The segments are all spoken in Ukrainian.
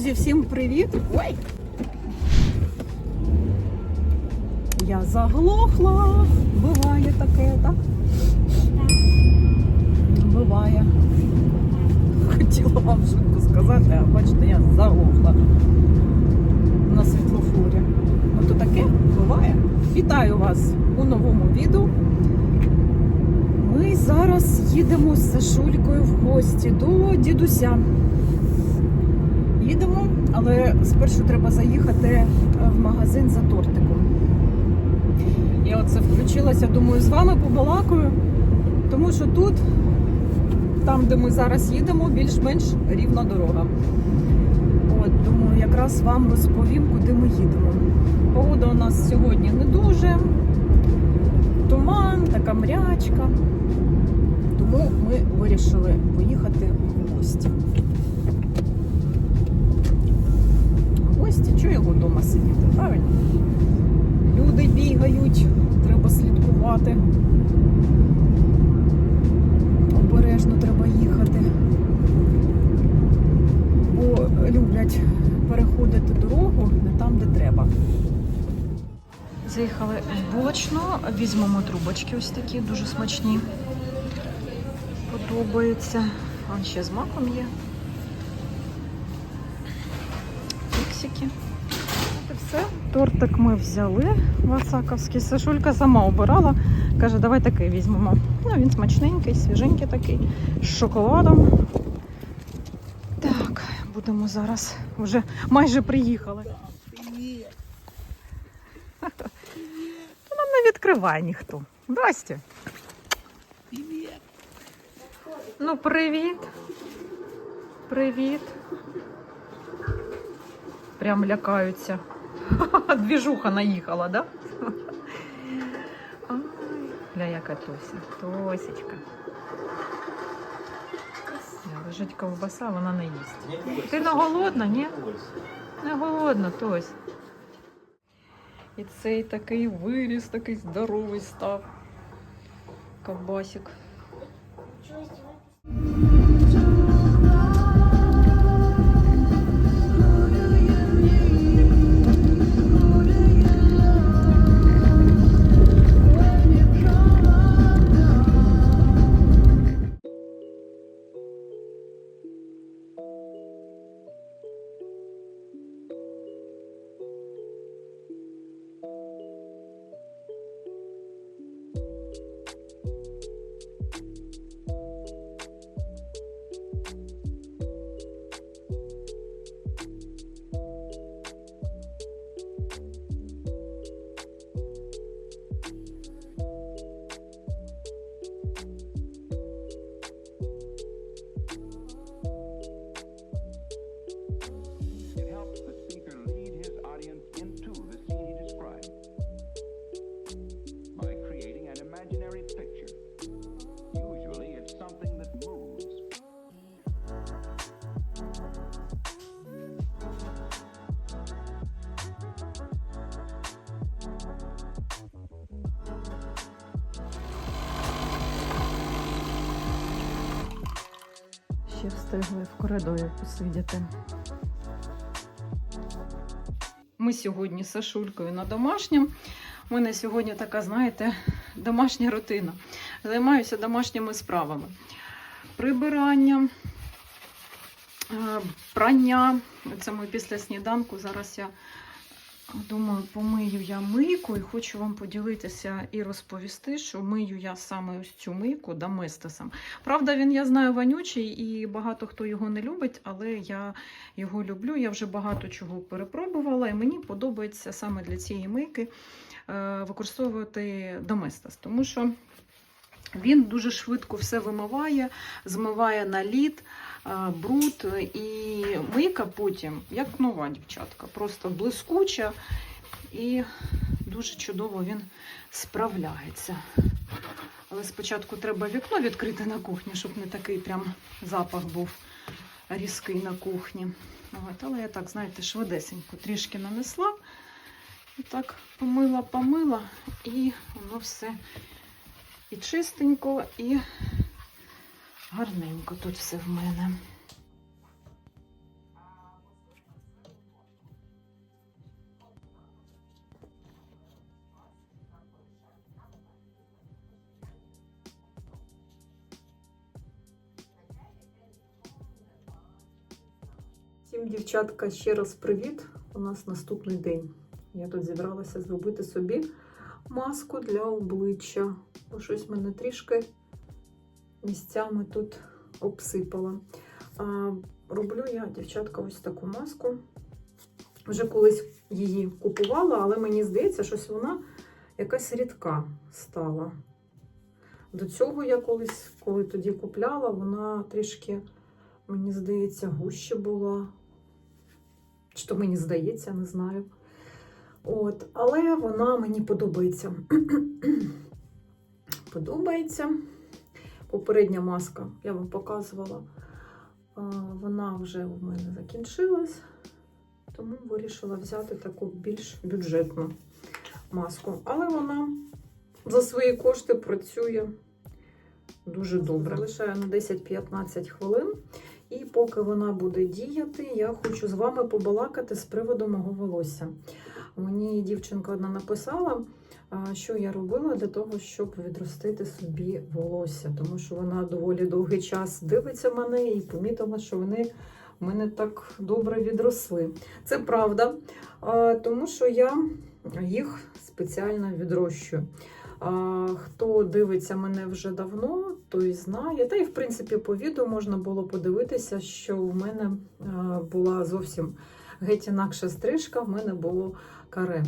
Друзі, всім привіт! Ой! Я заглохла. Буває таке, так? Буває. Хотіла вам швидко сказати, а бачите, я заглохла на світлофорі. Ну то таке буває. Вітаю вас у новому відео. Ми зараз їдемо з Сашулькою в гості до дідуся. Їдемо, але спершу треба заїхати в магазин за тортиком. Я оце включилася, думаю, з вами побалакаю, тому що тут, там, де ми зараз їдемо, більш-менш рівна дорога. От, думаю, якраз вам розповім, куди ми їдемо. Погода у нас сьогодні не дуже. Туман, така мрячка. Тому ми вирішили поїхати в гості. В гості, чого його вдома сидіти, правильно? Люди бігають, треба слідкувати. Обережно треба їхати. Бо люблять переходити дорогу не там, де треба. Заїхали в бочну, візьмемо трубочки ось такі, дуже смачні. Подобаються. Вон ще з маком є. Тортик ми взяли васаковський. Сашулька сама обирала. Каже, давай такий візьмемо. Ну, він смачненький, свіженький такий, з шоколадом. Так, будемо зараз вже майже приїхали. Та Нам не відкриває ніхто. Здрасте. Ну, привіт. Привіт. Прям лякаються. Двіжуха наїхала, да? Гля, яка Тося. Тосечка. Лежить ковбаса, вона не їсть. Ти не голодна, ні? Не голодна, Тось. І цей такий виріс, такий здоровий став. Ковбасик. Встигли в коридорі посидіти. Ми сьогодні з Сашулькою на домашньому. У мене сьогодні така, знаєте, домашня рутина. Займаюся домашніми справами. Прибирання, е, прання. Це ми після сніданку. Зараз я думаю, помию я мийку і хочу вам поділитися і розповісти, що мию я саме ось цю мийку Даместесом. Правда, він, я знаю, вонючий і багато хто його не любить, але я його люблю. Я вже багато чого перепробувала, і мені подобається саме для цієї мийки е, використовувати доместос, тому що він дуже швидко все вимиває, змиває наліт, е, бруд, і мийка потім, як нова дівчатка, просто блискуча і дуже чудово він справляється. Але спочатку треба вікно відкрити на кухні, щоб не такий прям запах був різкий на кухні. От, але я так, знаєте, швидесенько трішки нанесла. І так помила, помила, і воно все і чистенько, і гарненько тут все в мене. Всім, дівчатка, ще раз привіт! У нас наступний день. Я тут зібралася зробити собі маску для обличчя. Бо щось мене трішки місцями тут обсипало. А, роблю я, дівчатка, ось таку маску. Вже колись її купувала, але мені здається, щось вона якась рідка стала. До цього я колись, коли тоді купляла, вона трішки, мені здається, гуще була. Чи то мені здається, не знаю. От, але вона мені подобається. подобається. Попередня маска, я вам показувала, вона вже в мене закінчилась, тому вирішила взяти таку більш бюджетну маску. Але вона за свої кошти працює дуже добре. Залишаю на 10-15 хвилин. І поки вона буде діяти, я хочу з вами побалакати з приводу мого волосся. Мені дівчинка одна написала, що я робила для того, щоб відростити собі волосся, тому що вона доволі довгий час дивиться мене і помітила, що вони в мене так добре відросли. Це правда, тому що я їх спеціально відрощую. Хто дивиться мене вже давно, той знає. Та й в принципі по відео можна було подивитися, що в мене була зовсім геть інакша стрижка, в мене було каре.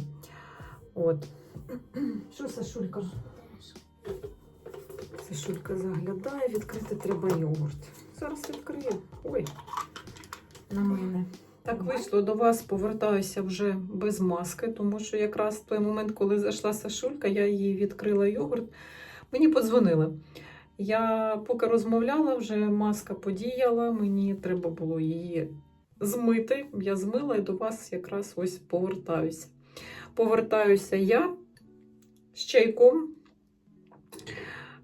От. Що Сашулька? Сашулька заглядає, відкрити треба йогурт. Зараз відкрию. Ой, на мене. Так вийшло до вас, повертаюся вже без маски, тому що якраз в той момент, коли зайшла Сашулька, я їй відкрила йогурт. Мені подзвонили. Я поки розмовляла, вже маска подіяла, мені треба було її змити. Я змила і до вас якраз ось повертаюся. Повертаюся я з чайком,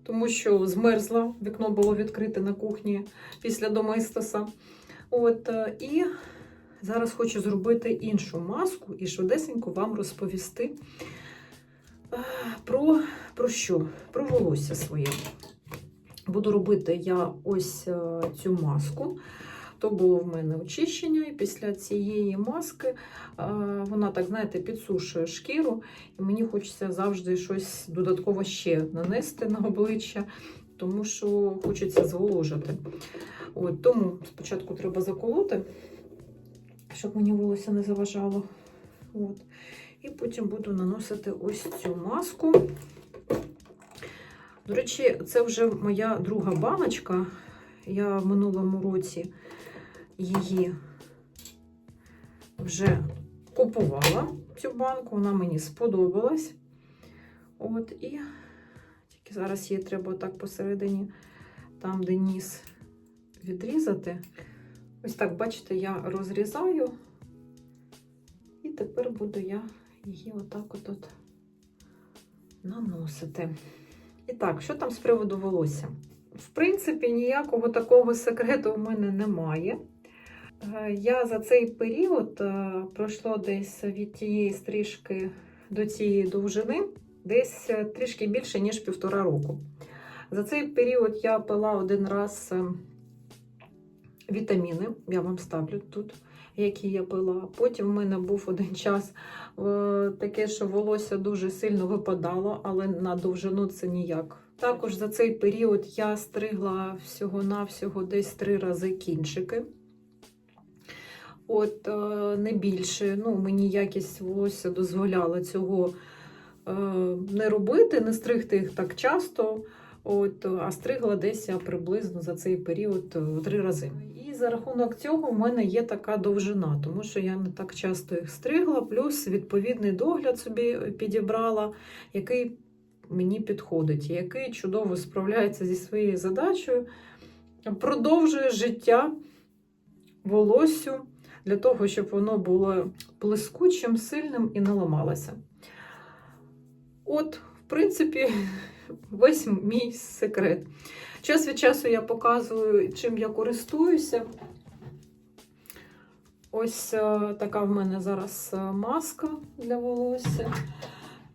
тому що змерзла, вікно було відкрите на кухні після домистоса. От, е, і зараз хочу зробити іншу маску і швидесенько вам розповісти е, про, про що? Про волосся своє. Буду робити я ось е, цю маску. То було в мене очищення, і після цієї маски вона, так, знаєте, підсушує шкіру, і мені хочеться завжди щось додатково ще нанести на обличчя, тому що хочеться зволожити. От, тому спочатку треба заколоти, щоб мені волосся не заважало. От. І потім буду наносити ось цю маску. До речі, це вже моя друга баночка. Я в минулому році її вже купувала цю банку, вона мені сподобалась. От, і тільки зараз її треба так посередині, там, де ніс, відрізати. Ось так, бачите, я розрізаю, і тепер буду я її отак от, -от наносити. І так, що там з приводу волосся? В принципі, ніякого такого секрету у мене немає. Е, Я за цей період е, пройшло десь від тієї стрижки до цієї довжини, десь е, трішки більше, ніж півтора року. За цей період я пила один раз вітаміни, я вам ставлю тут, які я пила. Потім в мене був один час таке, що волосся дуже сильно випадало, але на довжину це ніяк. Також за цей період я стригла всього-навсього десь три рази кінчики. От, е, не більше. Ну, мені якість волосся дозволяла цього е, не робити, не стригти їх так часто. От, а стригла десь я приблизно за цей період е, три рази. І за рахунок цього в мене є така довжина, тому що я не так часто їх стригла, плюс відповідний догляд собі підібрала, який мені підходить, який чудово справляється зі своєю задачею, продовжує життя волоссю для того, щоб воно було блискучим, сильним і не ламалося. От, в принципі, весь мій секрет. Час від часу я показую, чим я користуюся. Ось е, така в мене зараз е, маска для волосся.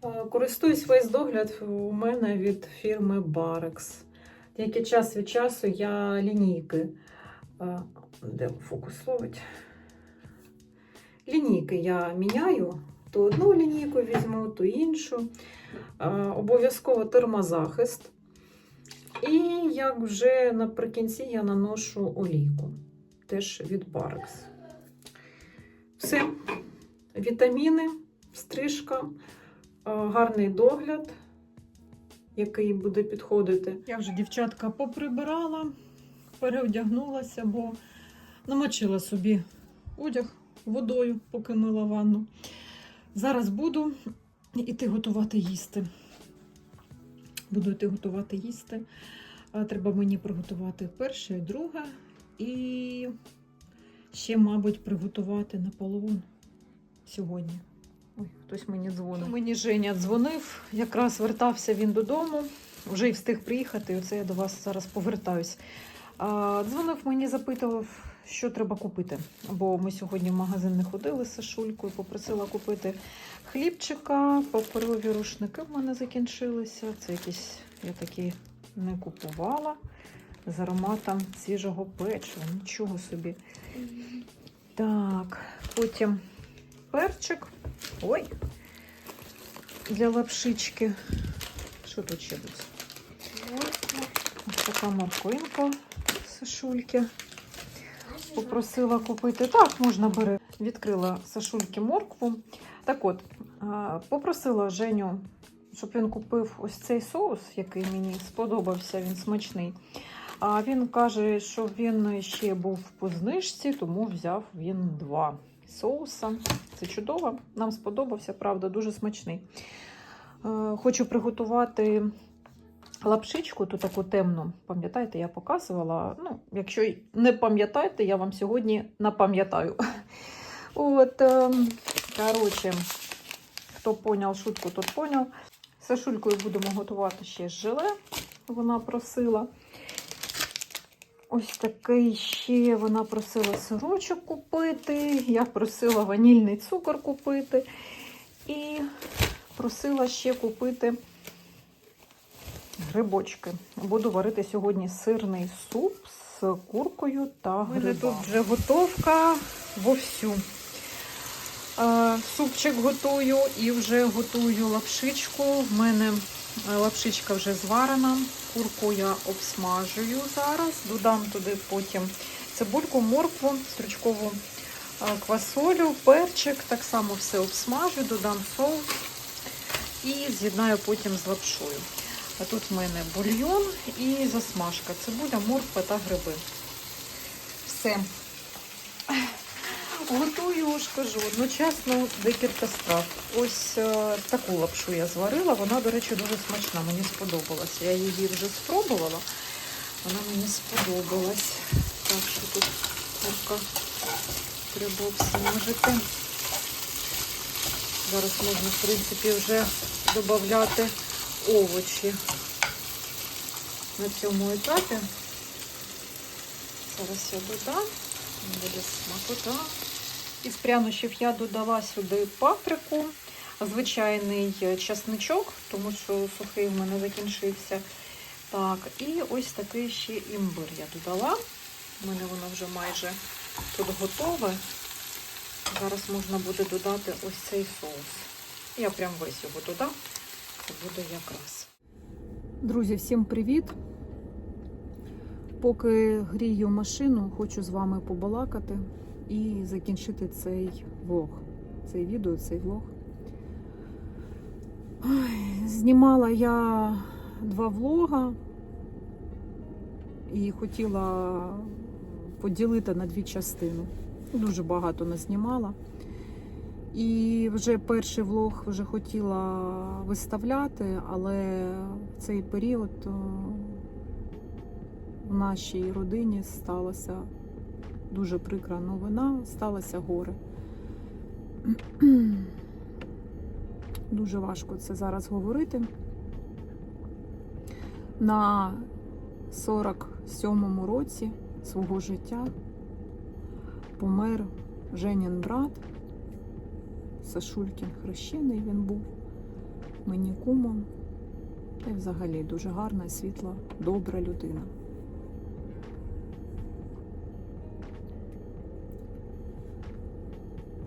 Е, Користуюсь весь догляд у мене від фірми Barex. Тільки час від часу я лінійки, де фокус ловить, Лінійки я міняю, то одну лінійку візьму, то іншу. Обов'язково термозахист. І як вже наприкінці я наношу олійку, теж від Барекс. Все. Вітаміни, стрижка, гарний догляд, який буде підходити. Я вже дівчатка поприбирала, переодягнулася, бо намочила собі одяг водою, поки мила ванну. Зараз буду іти готувати їсти. Буду йти готувати їсти. Треба мені приготувати перше друге. І ще, мабуть, приготувати Наполеон сьогодні. Ой, хтось мені дзвонив. Мені Женя дзвонив, якраз вертався він додому, вже й встиг приїхати. і Оце я до вас зараз повертаюсь. Дзвонив мені, запитував, що треба купити. Бо ми сьогодні в магазин не ходили з Сашулькою, попросила купити хлібчика, паперові рушники в мене закінчилися. Це якісь я такі не купувала. З ароматом свіжого печива. Нічого собі. Так, потім перчик. Ой. Для лапшички. Що тут ще буде? Ось така морквинка Сашульки. Попросила купити. Так, можна бери. Відкрила Сашульки моркву. Так от, попросила Женю, щоб він купив ось цей соус, який мені сподобався, він смачний. А він каже, що він ще був по знижці, тому взяв він два соуса. Це чудово. Нам сподобався, правда, дуже смачний. Е, Хочу приготувати лапшичку, ту таку темну. Пам'ятаєте, я показувала. Ну, якщо не пам'ятаєте, я вам сьогодні напам'ятаю. От, ем, коротше, хто поняв шутку, тот поняв. Сашулькою будемо готувати ще желе. Вона просила. Ось такий ще вона просила сирочок купити. Я просила ванільний цукор купити. І просила ще купити грибочки. Буду варити сьогодні сирний суп з куркою та грибами. Тут вже готовка вовсю. Е, Супчик готую і вже готую лапшичку. В мене е, лапшичка вже зварена. Курку я обсмажую зараз. Додам туди потім цибульку, моркву, стручкову е, квасолю, перчик. Так само все обсмажу, додам соус і з'єднаю потім з лапшою. А тут в мене бульйон і засмажка. Цибуля, морква та гриби. Все. Готую, ж кажу, одночасно декілька страв. Ось е, таку лапшу я зварила. Вона, до речі, дуже смачна. Мені сподобалася. Я її вже спробувала. Вона мені сподобалась. Так що тут курка треба обсмажити. Зараз можна, в принципі, вже додати овочі на цьому етапі. Зараз я додам. Буде смакота. Із прянощів я додала сюди паприку, звичайний часничок, тому що сухий в мене закінчився. Так, і ось такий ще імбир я додала. У мене воно вже майже тут готове. Зараз можна буде додати ось цей соус. Я прям весь його додам. Буде якраз. Друзі, всім привіт! Поки грію машину, хочу з вами побалакати і закінчити цей влог. Цей відео, цей влог. Знімала я два влога і хотіла поділити на дві частини. Дуже багато назнімала. І вже перший влог вже хотіла виставляти, але в цей період в нашій родині сталася дуже прикра новина, сталося горе. Дуже важко це зараз говорити. На 47-му році свого життя помер Женін брат. Сашулькін хрещений він був мені кумом. Та й взагалі дуже гарна, світла, добра людина.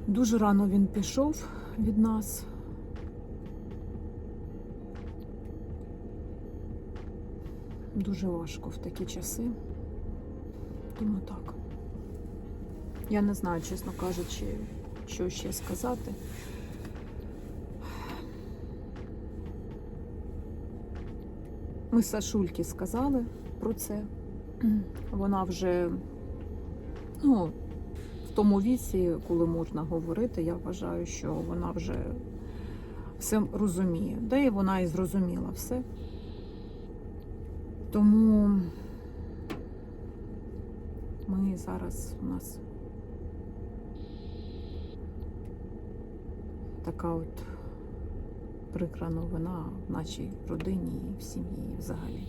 Дуже рано він пішов від нас. Дуже важко в такі часи. Тому так. Я не знаю, чесно кажучи, що ще сказати. Ми Сашульки сказали про це. Вона вже ну, в тому віці, коли можна говорити, я вважаю, що вона вже все розуміє. Да і вона і зрозуміла все. Тому ми зараз у нас така от прикра новина в нашій родині і в сім'ї взагалі.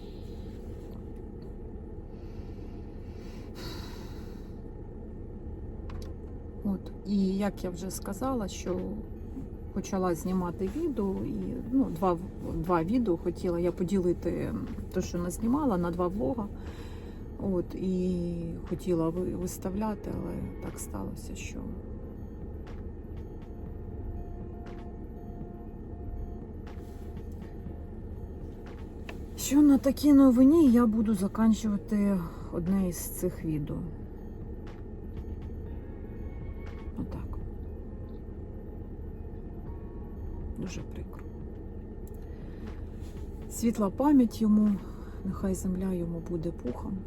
От, і як я вже сказала, що почала знімати відео, і ну, два, два відео хотіла я поділити те, що назнімала, на два влога. От, і хотіла виставляти, але так сталося, що Що на такій новині я буду заканчувати одне із цих відео. Отак. Дуже прикро. Світла пам'ять йому, нехай земля йому буде пухом.